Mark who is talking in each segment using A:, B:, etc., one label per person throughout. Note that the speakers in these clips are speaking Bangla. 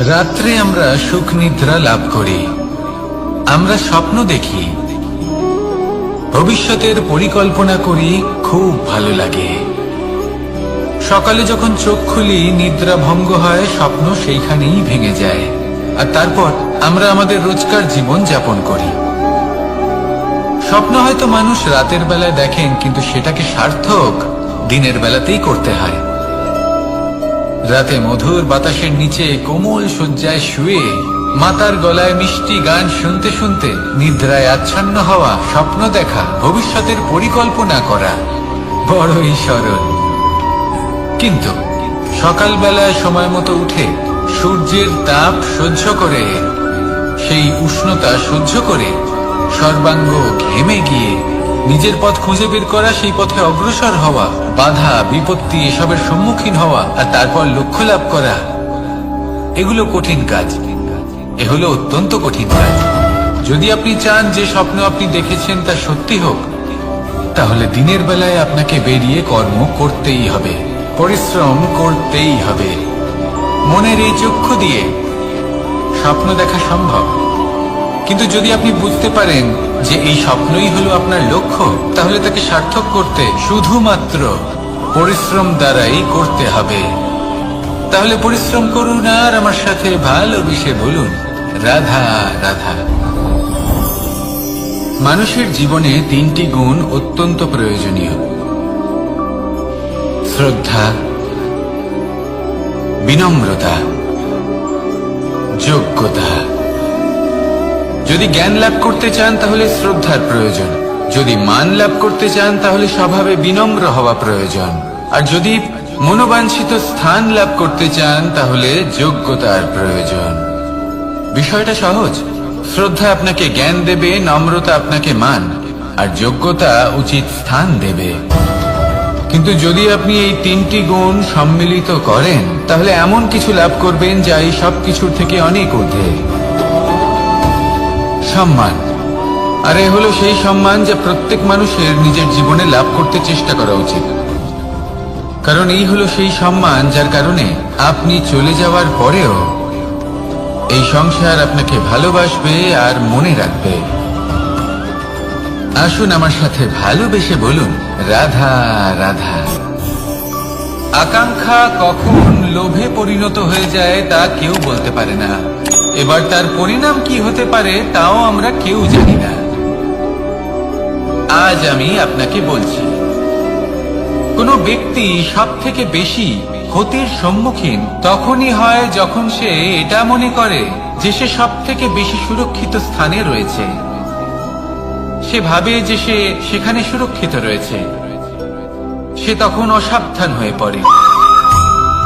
A: রাত্রে আমরা সুখ নিদ্রা লাভ করি। আমরা স্বপ্ন দেখি। ভবিষ্যতের পরিকল্পনা করি, খুব ভালো লাগে। সকালে যখন চোখ খুলি, নিদ্রা ভঙ্গ হয়, স্বপ্ন সেইখানেই ভেঙে যায়। আর তারপর আমরা আমাদের রোজকার জীবন যাপন করি। স্বপ্ন হয়তো মানুষ রাতের বেলায় দেখেন, কিন্তু সেটাকে সার্থক দিনের বেলাতেই করতে হয়। রাতে মধুর বাতাসের নিচে কোমল শয্যায় শুয়ে মাতার গলায় মিষ্টি গান শুনতে শুনতে নিদ্রায় আচ্ছন্ন হওয়া স্বপ্ন দেখা, ভবিষ্যতের পরিকল্পনা করা। বড়ই সরল কিন্তু সকালবেলায় সময় মতো উঠে সূর্যের তাপ সহ্য করে, সেই উষ্ণতা সহ্য করে সর্বাঙ্গ ঘেমে গিয়ে নিজের পথ খুঁজে বের করা, সেই পথে অগ্রসর হওয়া, বাধা, বিপত্তি এসবের সম্মুখীন হওয়া আর তারপর লক্ষ্য লাভ করা, এগুলো কঠিন কাজ। এ হলো অত্যন্ত কঠিন কাজ। যদি আপনি চান যে স্বপ্ন আপনি দেখেছেন তা সত্যি হোক, তাহলে দিনের বেলায় আপনাকে বেরিয়ে কর্ম করতেই হবে, পরিশ্রম করতেই হবে। মনের এই চক্ষু দিয়ে স্বপ্ন দেখা সম্ভব। কিন্তু যদি আপনি বুঝতে পারেন যে এই স্বপ্নই হলো আপনার লক্ষ্য, তাহলে তাকে সার্থক করতে শুধুমাত্র পরিশ্রম দ্বারাই করতে হবে। তাহলে পরিশ্রম করুন আর আমার সাথে ভালোবেসে বলুন, রাধা রাধা। মানুষের জীবনে তিনটি গুণ অত্যন্ত প্রয়োজনীয়। শ্রদ্ধা, বিনম্রতা, যোগ্যতা। যদি জ্ঞান লাভ করতে চান, তাহলে শ্রদ্ধার প্রয়োজন। যদি মান লাভ করতে চান, তাহলে স্বভাবে বিনম্র হওয়া প্রয়োজন। আর যদি মনোবাঞ্ছিত স্থান লাভ করতে চান, তাহলে যোগ্যতার প্রয়োজন। বিষয়টা সহজ। শ্রদ্ধা আপনাকে জ্ঞান দেবে, নম্রতা আপনাকে মান, আর যোগ্যতা উচিত স্থান দেবে। কিন্তু যদি আপনি এই তিনটি গুণ সম্মিলিত করেন, তাহলে এমন কিছু লাভ করবেন যা এই সব কিছুর থেকে অনেক ঊর্ধ্বে। সম্মান। আর এ হলো সেই সম্মান যা প্রত্যেক মানুষের নিজের জীবনে লাভ করতে চেষ্টা করা উচিত। কারণ এই হলো সেই সম্মান যার কারণে আপনি চলে যাওয়ার পরেও এই সংসার আপনাকে ভালোবাসবে আর মনে রাখবে। আসুন আমার সাথে ভালোবেসে বলুন, রাধা রাধা। আকাঙ্ক্ষা কখন লোভে পরিণত হয়ে যায়, তা কেউ বলতে পারে না। এবার তার পরিণাম কি হতে পারে, তাও আমরা কেউ জানি না। আজ আমি আপনাকে বলছি, কোনো ব্যক্তি সব থেকে বেশি ক্ষতির সম্মুখীন তখনই হয় যখন সে এটা মনে করে যে সে সব থেকে বেশি সুরক্ষিত স্থানে রয়েছে। সে ভাবে যে সে সেখানে সুরক্ষিত রয়েছে। সে তখন অসাবধান হয়ে পড়ে।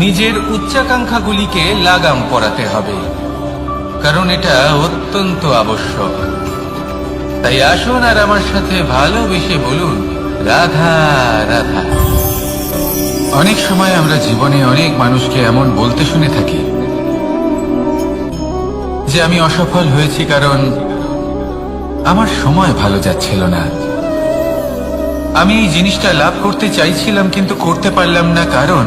A: নিজের উচ্চাকাঙ্ক্ষাগুলিকে লাগাম পরাতে হবে, কারণ এটা অত্যন্ত আবশ্যক। তাই আসুন আর আমার সাথে ভালোবেসে বলুন, রাধা রাধা। অনেক সময় আমরা জীবনে অনেক মানুষকে এমন বলতে শুনে থাকি, যে আমি অসফল হয়েছি কারণ আমার সময় ভালো যাচ্ছিল না। আমি এই জিনিসটা লাভ করতে চাইছিলাম কিন্তু করতে পারলাম না কারণ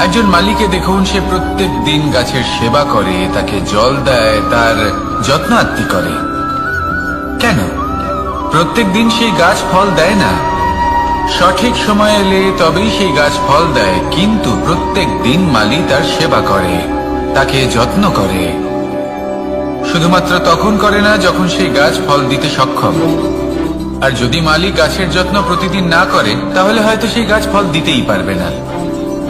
A: একজন মালিকে দেখুন, সে প্রত্যেক দিন গাছের সেবা করে, তাকে জল দেয়, তার যত্ন আত্মি করে। কেন? প্রত্যেক দিন সেই গাছ ফল দেয় না। সঠিক সময় এলে তবেই সেই গাছ ফল দেয়, কিন্তু প্রত্যেক দিন মালি তার সেবা করে, তাকে যত্ন করে। শুধুমাত্র তখন করে না, যখন সেই গাছ ফল দিতে সক্ষম। আর যদি মালিক গাছের যত্ন প্রতিদিন না করে, তাহলে হয়তো সেই গাছ ফল দিতেই পারবে না।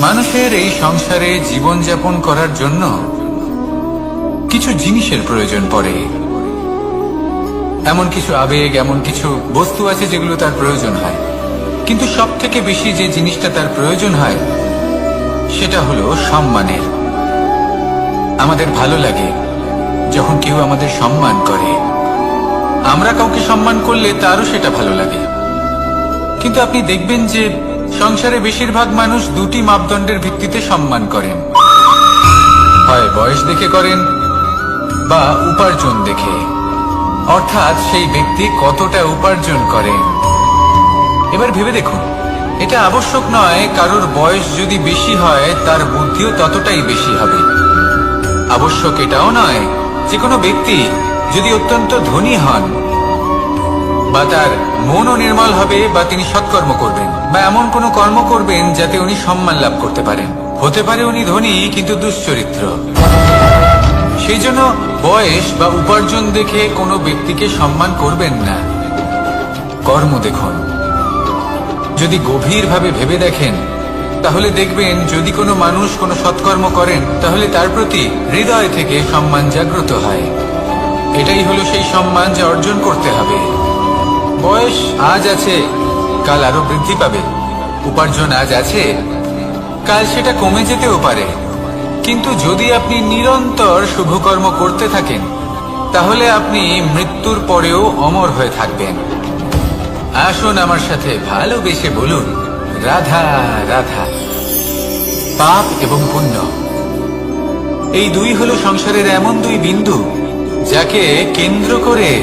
A: মানুষের এই সংসারে জীবনযাপন করার জন্য কিছু জিনিসের প্রয়োজন পড়ে। এমন কিছু আবেগ, এমন কিছু বস্তু আছে যেগুলো তার প্রয়োজন হয়। কিন্তু সব থেকে বেশি যে জিনিসটা তার প্রয়োজন হয়, সেটা হলো সম্মানের। আমাদের ভালো লাগে যখন কেউ আমাদের সম্মান করে। আমরা কাউকে সম্মান করলে তারও সেটা ভালো লাগে। কিন্তু আপনি দেখবেন যে সংসারে বেশিরভাগ মানুষ দুটি মাপদণ্ডের ভিত্তিতে সম্মান করেন। হয় বয়স দেখে করেন, বা উপার্জন দেখে। অর্থাৎ সেই ব্যক্তি কতটা উপার্জন করেন এবার ভেবে দেখুন, এটা আবশ্যক নয় কারোর বয়স যদি বেশি হয়, তার বুদ্ধিও ততটাই বেশি হবে। আবশ্যক এটাও নয় যে কোনো ব্যক্তি যদি অত্যন্ত ধনী হন বা তার মনও নির্মল হবে বা তিনি সৎকর্ম করবেন বা এমন কোনো কর্ম করবেন যাতে উনি সম্মান লাভ করতে পারেন। হতে পারে উনি ধনী, কিন্তু দুশ্চরিত্র। সেই জন্য বয়স বা উপার্জন দেখে কোনো ব্যক্তিকে সম্মান করবেন না। কর্ম দেখুন। যদি গভীরভাবে ভেবে দেখেন, তাহলে দেখবেন যদি কোনো মানুষ কোনো সৎকর্ম করেন, তাহলে তার প্রতি হৃদয় থেকে সম্মান জাগ্রত হয়। এটাই হলো সেই সম্মান যা অর্জন করতে হবে। বয়স আজ আছে, কাল আরও বৃদ্ধি পাবে। উপার্জন আজ আছে, কাল সেটা কমে যেতেও পারে। কিন্তু যদি আপনি নিরন্তর শুভকর্ম করতে থাকেন, তাহলে আপনি মৃত্যুর পরেও অমর হয়ে থাকবেন। আসুন আমার সাথে ভালোবেসে বলুন, রাধা রাধা। পাপ এবং পুণ্য। এই দুই হলো সংসারের এমন দুই বিন্দু, যাকে কেন্দ্র করে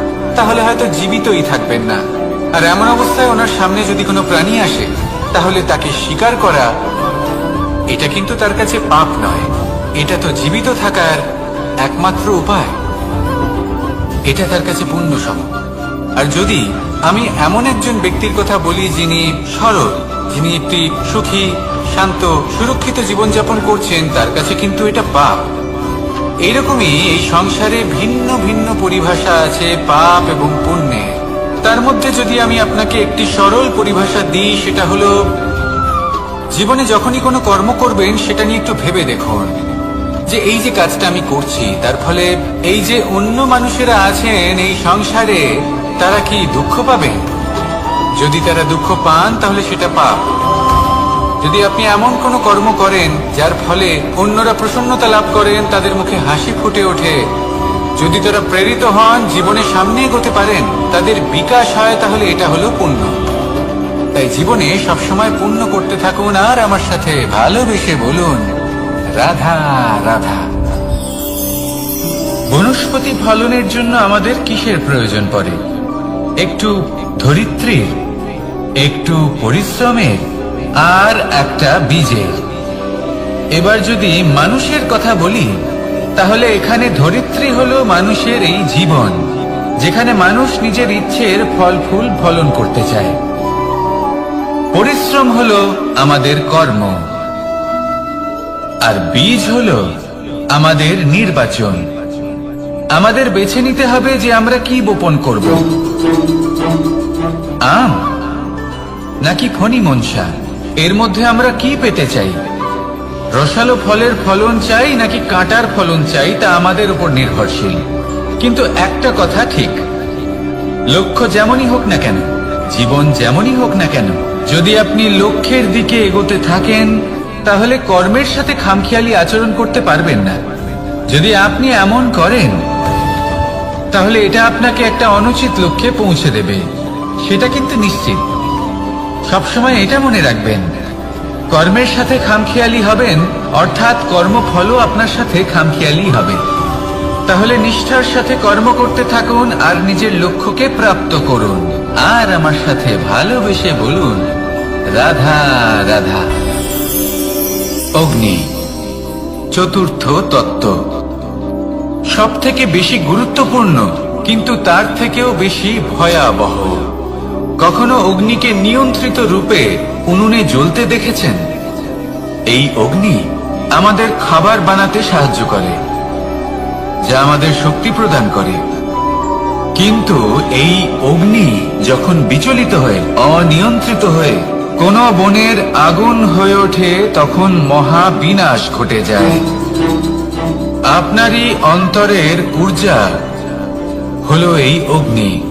A: তাহলে হয়তো জীবিতই থাকবেন না। আর এমন অবস্থায় ওনার সামনে যদি কোনো প্রাণী আসে, তাহলে তাকে শিকার করা, এটা কিন্তু তার কাছে পাপ নয়। এটা তো জীবিত থাকার একমাত্র উপায়। এটা তার কাছে পুণ্য সম আর যদি আমি এমন একজন ব্যক্তির কথা বলি যিনি সরল, যিনি একটি সুখী, শান্ত, সুরক্ষিত জীবনযাপন করছেন, তার কাছে কিন্তু এটা পাপ। এইরকমই এই সংসারে ভিন্ন ভিন্ন পরিভাষা আছে পাপ এবং পুণ্যে তার মধ্যে যদি আমি আপনাকে একটি সরল পরিভাষা দিই, সেটা হলো, জীবনে যখনই কোনো কর্ম করবেন, সেটা নিয়ে একটু ভেবে দেখুন যে এই যে কাজটা আমি করছি, তার ফলে এই যে অন্য মানুষেরা আছেন এই সংসারে, তারা কি দুঃখ পাবেন? যদি তারা দুঃখ পান, তাহলে সেটা পাপ। যদি আপনি এমন কোনো কর্ম করেন, যার ফলে অন্যরা প্রসন্নতা লাভ করেন, তাদের মুখে হাসি ফুটে ওঠে। যদি তারা প্রেরিত হন, জীবনে সামনে এগোতে পারেন, তাদের বিকাশ হয়, তাহলে এটা হলো পুণ্য। তাই জীবনে সবসময় পুণ্য করতে থাকুন, আর আমার সাথে ভালোবেসে বলুন, রাধা রাধা। বনস্পতি ফলনের জন্য আমাদের কিসের প্রয়োজন পড়ে? একটু ধরিত্রীর, একটু পরিশ্রমের আর একটা বীজের। এবার যদি মানুষের কথা বলি, তাহলে এখানে ধরিত্রী হলো মানুষের এই জীবন, যেখানে মানুষ নিজের ইচ্ছের ফল ফুল ফলন করতে চায়। পরিশ্রম হলো আমাদের কর্ম, আর বীজ হলো আমাদের নির্বাচন। আমাদের বেছে নিতে হবে যে আমরা কি বপন করব। আম, নাকি খনি মনসা? এর মধ্যে আমরা কি পেতে চাই? রসালো ফলের ফলন চাই নাকি কাঁটার ফলন চাই তা আমাদের উপর নির্ভরশীল। কিন্তু একটা কথা ঠিক। লক্ষ্য যেমনই হোক না কেন, জীবন যেমনই হোক না কেন, যদি আপনি লক্ষ্যের দিকে এগোতে থাকেন, তাহলে কর্মের সাথে খামখেয়ালি আচরণ করতে পারবেন না। যদি আপনি এমন করেন, তাহলে এটা আপনাকে একটা অনুচিত লক্ষ্যে পৌঁছে দেবে। সেটা কিন্তু নিশ্চিত। সবসময় এটা মনে রাখবেন। কর্মের সাথে খামখেয়ালি হবেন, অর্থাৎ কর্মফলও আপনার সাথে খামখেয়ালি হবে। তাহলে নিষ্ঠার সাথে কর্ম করতে থাকুন আর নিজের লক্ষ্যকে প্রাপ্ত করুন। আর আমার সাথে ভালোবেসে বলুন, রাধা রাধা। অগ্নি, চতুর্থ তত্ত্ব। সব থেকে বেশি গুরুত্বপূর্ণ, কিন্তু তার থেকেও বেশি ভয়াবহ। কখনো অগ্নিকে নিয়ন্ত্রিত রূপে উনুনে জ্বলতে দেখেছেন? এই অগ্নি আমাদের খাবার বানাতে সাহায্য করে, যা আমাদের শক্তি প্রদান করে। কিন্তু এই অগ্নি যখন বিচলিত হয়ে, অনিয়ন্ত্রিত হয়ে, কোন বনের আগুন হয়ে ওঠে, তখন মহা বিনাশ ঘটে যায়। আপনারই অন্তরের ঊর্জা হলো এই অগ্নি।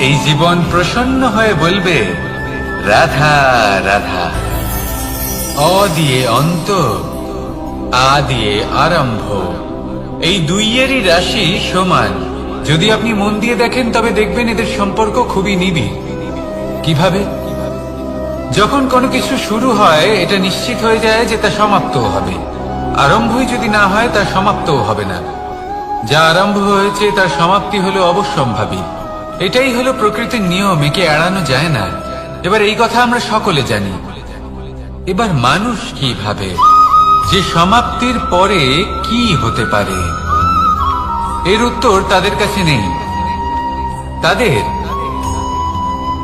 A: এই জীবন প্রসন্ন হয়ে বলবে, রাধা রাধা। অ দিয়ে অন্ত, আ দিয়ে আরম্ভ। এই দুইয়েরই রাশি সমান। যদি আপনি মন দিয়ে দেখেন, তবে দেখবেন এদের সম্পর্ক খুবই নিবিড়। কীভাবে? যখন কোনো কিছু শুরু হয়, এটা নিশ্চিত হয়ে যায় যে তা সমাপ্তও হবে। আরম্ভই যদি না হয়, তা সমাপ্তও হবে না। যা আরম্ভ হয়েছে, তার সমাপ্তি হলো অবশ্যম্ভাবী। এটাই হলো প্রকৃতির নিয়ম, একে এড়ানো যায় না। এবার এই কথা আমরা সকলে জানি। এবার মানুষ কি ভাবে? যে সমাপ্তির পরে কি হতে পারে? এর উত্তর তাদের কাছে নেই। তাদের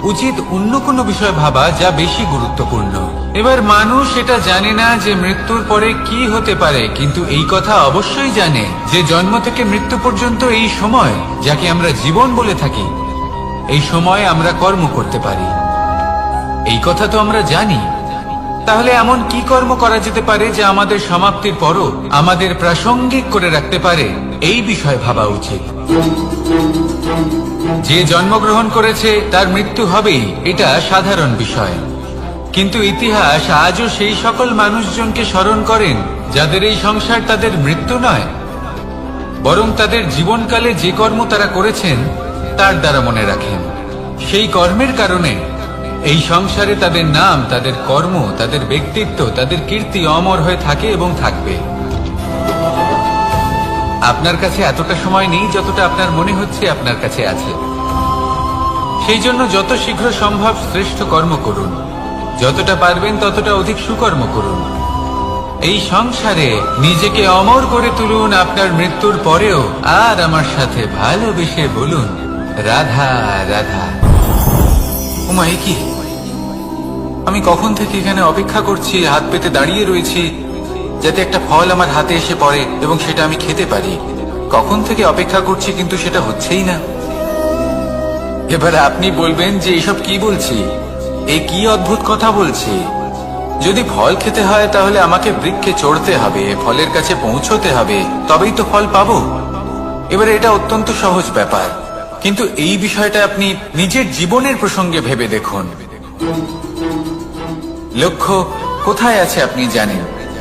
A: উচিত অন্য কোনো বিষয় ভাবা যা বেশি গুরুত্বপূর্ণ। এবার মানুষ এটা জানে না যে মৃত্যুর পরে কি হতে পারে, কিন্তু এই কথা অবশ্যই জানে যে জন্ম থেকে মৃত্যু পর্যন্ত এই সময় যাকে আমরা জীবন বলে থাকি, এই সময় আমরা কর্ম করতে পারি। এই কথা তো আমরা জানি। তাহলে এমন কি কর্ম করা যেতে পারে যা আমাদের সমাপ্তির পরও আমাদের প্রাসঙ্গিক করে রাখতে পারে? এই বিষয়ে ভাবা উচিত। যে জন্মগ্রহণ করেছে, তার মৃত্যু হবেই, এটা সাধারণ বিষয়। কিন্তু ইতিহাস আজও সেই সকল মানুষজনকে স্মরণ করেন, যাদের এই সংসার তাদের মৃত্যু নয়। বরং তাদের জীবনকালে যে কর্ম তারা করেছেন, তার দ্বারা মনে রাখেন। সেই কর্মের কারণে এই সংসারে তাদের নাম, তাদের কর্ম, তাদের ব্যক্তিত্ব, তাদের কীর্তি অমর হয়ে থাকে এবং থাকবে। আপনার কাছে এতটা সময় নেই যতটা আপনার মনে হচ্ছে আপনার কাছে আছে। সেই জন্য যত শীঘ্র সম্ভব শ্রেষ্ঠ কর্ম করুন। যতটা পারবেন ততটা অধিক সুকর্ম করুন। এই সংসারে নিজেকে অমর করে তুলুন আপনার মৃত্যুর পরেও, আর আমার সাথে ভালোবেসে বলুন, রাধা রাধা। উমা কি? আমি কখন থেকে এখানে অপেক্ষা করছি, হাত পেতে দাঁড়িয়ে রয়েছি যাতে একটা ফল আমার হাতে এসে পড়ে এবং সেটা আমি খেতে পারি। কখন থেকে অপেক্ষা করছি কিন্তু সেটা হচ্ছেই না। এবার আপনি বলবেন যে এসব কি বলছি? এ কি অদ্ভুত কথা বলছি? যদি ফল খেতে হয় তাহলে আমাকে বৃক্ষে চড়তে হবে, ফলের কাছে পৌঁছতে হবে, তবেই তো ফল পাবো। এবারে এটা অত্যন্ত সহজ ব্যাপার। কিন্তু এই বিষয়টা আপনি নিজের জীবনের প্রসঙ্গে ভেবে দেখুন। লক্ষ্য, কোথায় আছে আপনি জানেন?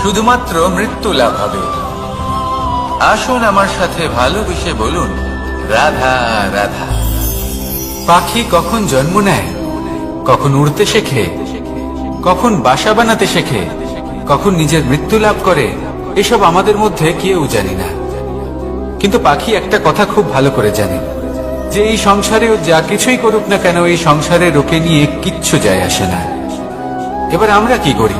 A: শুধুমাত্র মৃত্যু লাভ হবে। আসুন আমার সাথে ভালোবেসে বলুন, রাধা রাধা। পাখি কখন জন্ম নেয়? কখন উড়তে শেখে? কখন বাসা বানাতে শেখে? কখন নিজের মৃত্যু লাভ করে? এসব আমাদের মধ্যে কেউ জানি না। কিন্তু পাখি একটা কথা খুব ভালো করে জানে, যে এই সংসারে যা কিছুই করুক না কেন, এই সংসারে রোকে নিয়ে কিচ্ছু যায় আসে না। এবার আমরা কি করি?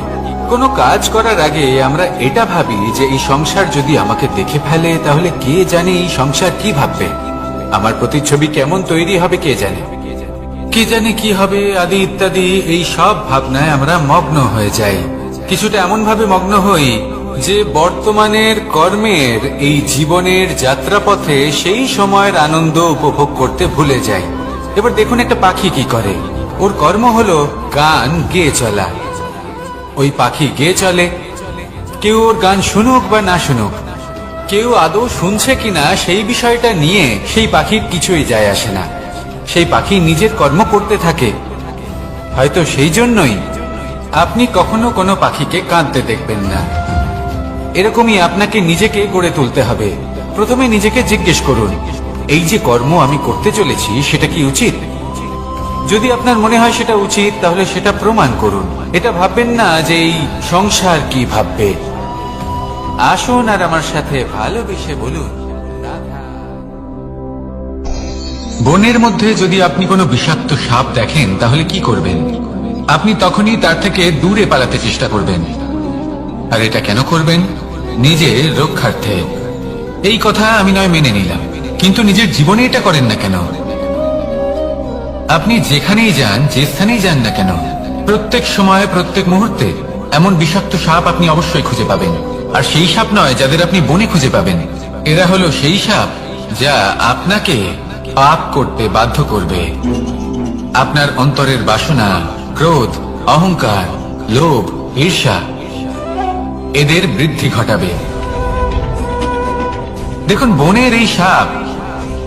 A: কোনো কাজ করার আগে আমরা এটা ভাবি যে এই সংসার যদি আমাকে দেখে ফেলে, তাহলে কে জানে এই সংসার কি ভাববে? আমার প্রতিচ্ছবি কেমন তৈরি হবে কে জানে? কে জানে কি হবে? আদি ইত্যাদি, এই সব ভাবনায় আমরা মগ্ন হয়ে যাই। কিছুটা এমন ভাবে মগ্ন হই যে বর্তমানের কর্মের, এই জীবনের যাত্রাপথে সেই সময়ের আনন্দ উপভোগ করতে ভুলে যাই। এবার দেখুন একটা পাখি কি করে। ওর কর্ম হলো গান গেয়ে চলা। ওই পাখি গেয়ে চলে। কেউ ওর গান শুনুক বা না শুনুক, কেউ আদৌ শুনছে কিনা সেই বিষয়টা নিয়ে সেই পাখির কিছুই যায় আসে না। সেই পাখি নিজের কর্ম করতে থাকে। হয়তো সেই জন্যই আপনি কখনো কোনো পাখিকে কাঁদতে দেখবেন না। এরকমই আপনাকে নিজেকে গড়ে তুলতে হবে। প্রথমে নিজেকে জিজ্ঞেস করুন, এই যে কর্ম আমি করতে চলেছি, সেটা কি উচিত? যদি আপনার মনে হয় সেটা উচিত, তাহলে সেটা প্রমাণ করুন। এটা ভাববেন না যে এই সংসার কি ভাববে। আসুন আর আমার সাথে ভালোবেসে বলুন বনের মধ্যে যদি আপনি কোনো বিষাক্ত সাপ দেখেন, তাহলে কি করবেন? আপনি তখনই তার থেকে দূরে পালাতে চেষ্টা করবেন। আর এটা কেন করবেন? নিজের রক্ষার্থে। এই কথা আমি নয় মেনে নিলাম। কিন্তু নিজের জীবনে এটা করেন না কেন? আপনি যেখানেই যান, যে স্থানেই যান না কেন, প্রত্যেক সময়ে, প্রত্যেক মুহূর্তে এমন বিষাক্ত সাপ আপনি অবশ্যই খুঁজে পাবেন। আর সেই সাপ নয় যাদের আপনি বনে খুঁজে পাবেন। এরা হলো সেই সাপ যা আপনাকে পাপ করতে বাধ্য করবে। আপনার অন্তরের বাসনা, ক্রোধ, অহংকার, লোভ, ঈর্ষা, এদের বৃদ্ধি ঘটাবে। দেখুন, বনের এই সাপ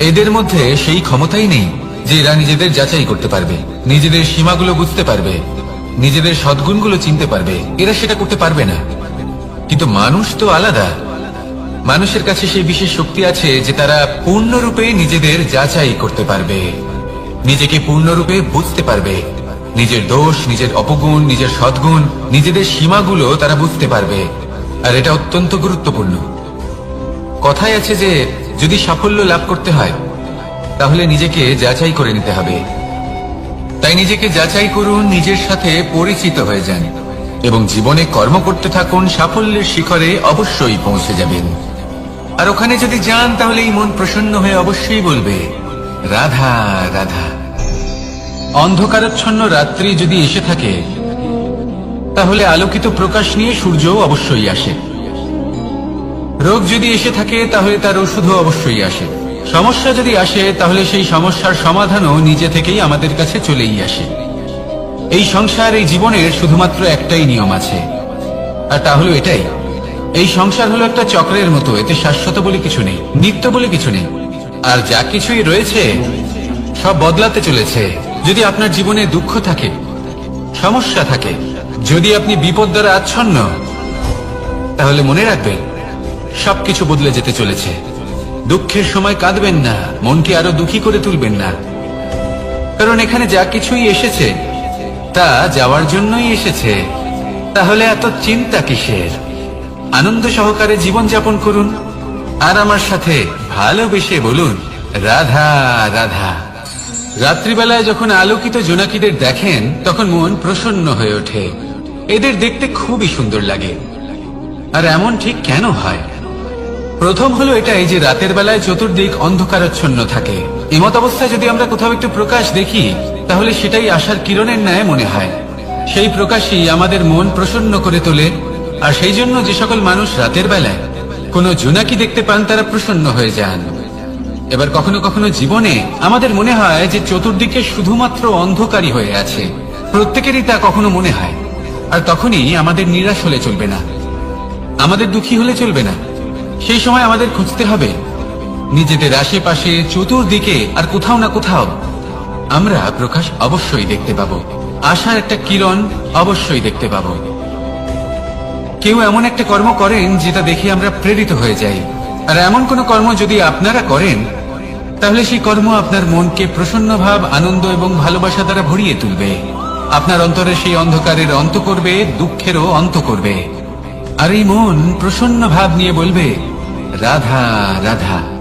A: এদের মধ্যে সেই ক্ষমতাই নেই যে এরা নিজেদের যাচাই করতে পারবে, নিজেদের সীমাগুলো বুঝতে পারবে, নিজেদের সদ্গুণগুলো চিনতে পারবে। এরা সেটা করতে পারবে না। কিন্তু মানুষ তো আলাদা। মানুষের কাছে সেই বিশেষ শক্তি আছে যে তারা পূর্ণরূপে নিজেদের যাচাই করতে পারবে। নিজেকে পূর্ণরূপে বুঝতে পারবে। নিজের দোষ, নিজের অপগুণ, নিজের সদ্গুণ, নিজেদের সীমাগুলো তারা বুঝতে পারবে। আর এটা অত্যন্ত গুরুত্বপূর্ণ। কথায় আছে যে যদি সাফল্য লাভ করতে হয়, তাহলে নিজেকে যাচাই করে নিতে হবে। তাই নিজেকে যাচাই করুন, নিজের সাথে পরিচিত হয়ে যান এবং জীবনে কর্ম করতে থাকুন, সাফল্যের শিখরে অবশ্যই পৌঁছে যাবেন। আর ওখানে যদি যান, তাহলে এই মন প্রসন্ন হয়ে অবশ্যই বলবে, রাধা রাধা। অন্ধকারাচ্ছন্ন রাত্রি যদি এসে থাকে, তাহলে আলোকিত প্রকাশ নিয়ে সূর্যও অবশ্যই আসে। রোগ যদি এসে থাকে, তাহলে তার ওষুধও অবশ্যই আসে। সমস্যা যদি আসে, তাহলে সেই সমস্যার সমাধানও নিজে থেকেই আমাদের কাছে চলেই আসে। এই সংসার, এই জীবনের শুধুমাত্র একটাই নিয়ম আছে। আর তা হলো এটাই। এই সংসার হলো একটা চক্রের মতো, এতে শাশ্বত বলে কিছু নেই, নিত্য বলে কিছু নেই। আর যা কিছুই রয়েছে, সব বদলাতে চলেছে। যদি আপনার জীবনে দুঃখ থাকে, সমস্যা থাকে, যদি আপনি বিপদ দ্বারা আচ্ছন্ন, তাহলে মনে রাখবেন সবকিছু বদলে যেতে চলেছে। দুঃখের সময় কাঁদবেন না, মনকে আরও দুঃখী করে তুলবেন না। কারণ এখানে যা কিছুই এসেছে, তা যাওয়ার জন্যই এসেছে। তাহলে এত চিন্তা কিসের? আনন্দ সহকারে জীবন যাপন করুন। আর আমার সাথে ভালোবেসে বলুন, রাধা রাধা। রাত্রিবেলায় যখন আলোকিত জোনাকিদের দেখেন, তখন মন প্রসন্ন হয়ে ওঠে। এদের দেখতে খুবই সুন্দর লাগে। আর এমন ঠিক কেন হয়? প্রথম হলো এটাই যে রাতের বেলায় চতুর্দিক অন্ধকারাচ্ছন্ন থাকে। এমত অবস্থায় যদি আমরা কোথাও একটু প্রকাশ দেখি, তাহলে সেটাই আশার কিরণের ন্যায় মনে হয়। সেই প্রকাশই আমাদের মন প্রসন্ন করে তোলে, আর সেই জন্য যে সকল মানুষ রাতের বেলায় কোনো জোনাকি দেখতে পান, তারা প্রসন্ন হয়ে যান। এবার কখনো কখনো জীবনে আমাদের মনে হয় যে চতুর্দিকে শুধুমাত্র অন্ধকারই হয়ে আছে। প্রত্যেকেরই তা কখনো মনে হয়। আর তখনই আমাদের নিরাশ হলে চলবে না। আমাদের দুঃখী হলে চলবে না। সেই সময় আমাদের খুঁজতে হবে। নিজেদের আশেপাশে চতুর্দিকে আর কোথাও না কোথাও আমরা প্রকাশ অবশ্যই দেখতে পাব। আশার একটা কিরণ অবশ্যই দেখতে পাব। কেউ এমন একটা কর্ম করেন যেটা দেখে আমরা প্রেরিত হয়ে যাই। আর এমন কোন কর্ম যদি আপনারা করেন, তাহলে সেই কর্ম আপনার মনকে প্রসন্ন ভাব আনন্দ এবং ভালোবাসা দ্বারা ভরিয়ে তুলবে। আপনার অন্তরে সেই অন্ধকারের অন্ত করবে, দুঃখেরও অন্ত করবে। আর এই মন প্রসন্ন ভাব নিয়ে বলবে রাধা রাধা